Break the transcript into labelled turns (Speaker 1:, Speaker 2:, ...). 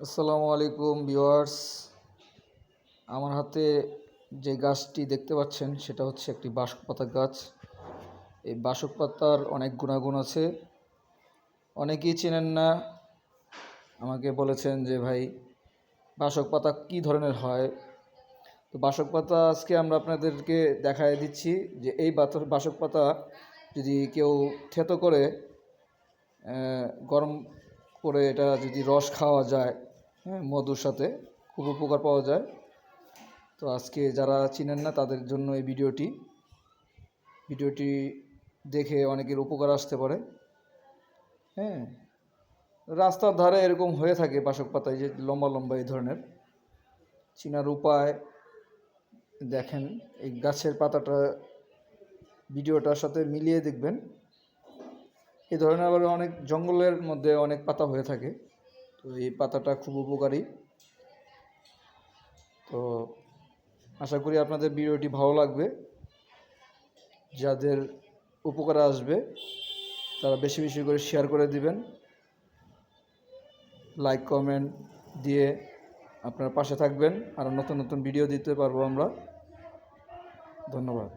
Speaker 1: আসসালামু আলাইকুম ভিউয়ার্স। আমার হাতে যে গাছটি দেখতে পাচ্ছেন, সেটা হচ্ছে একটি বাসক পাতা গাছ। এই বাসক পাতার অনেক গুণাগুণ আছে। অনেকেই চেনেন না, আমাকে বলেছেন যে, ভাই, বাসক পাতা কী ধরনের হয়? তো বাসক পাতা আজকে আমরা আপনাদেরকে দেখায় দিচ্ছি যে, এই বাসক পাতা যদি কেউ থেতো করে গরম করে এটা যদি রস খাওয়া যায় হ্যাঁ মধুর সাথে খুব উপকার পাওয়া যায়। তো আজকে যারা চিনেন না, তাদের জন্য এই ভিডিওটি। ভিডিওটি দেখে অনেকের উপকার আসতে পারে। হ্যাঁ রাস্তার ধারে এরকম হয়ে থাকে বাসক পাতায় যে লম্বা লম্বা এই ধরনের। চিনার উপায় দেখেন, এই গাছের পাতাটা ভিডিওটার সাথে মিলিয়ে দেখবেন। এই ধরনের আবার অনেক জঙ্গলের মধ্যে অনেক পাতা হয়ে থাকে। তো এই পাতাটা খুব উপকারী। তো আশা করি আপনাদের ভিডিওটি ভালো লাগবে। যাদের উপকারে আসবে, তারা বেশি বেশি করে শেয়ার করে দিবেন। লাইক কমেন্ট দিয়ে আপনার পাশে থাকবেন। আর নতুন নতুন ভিডিও দিতে পারব আমরা। ধন্যবাদ।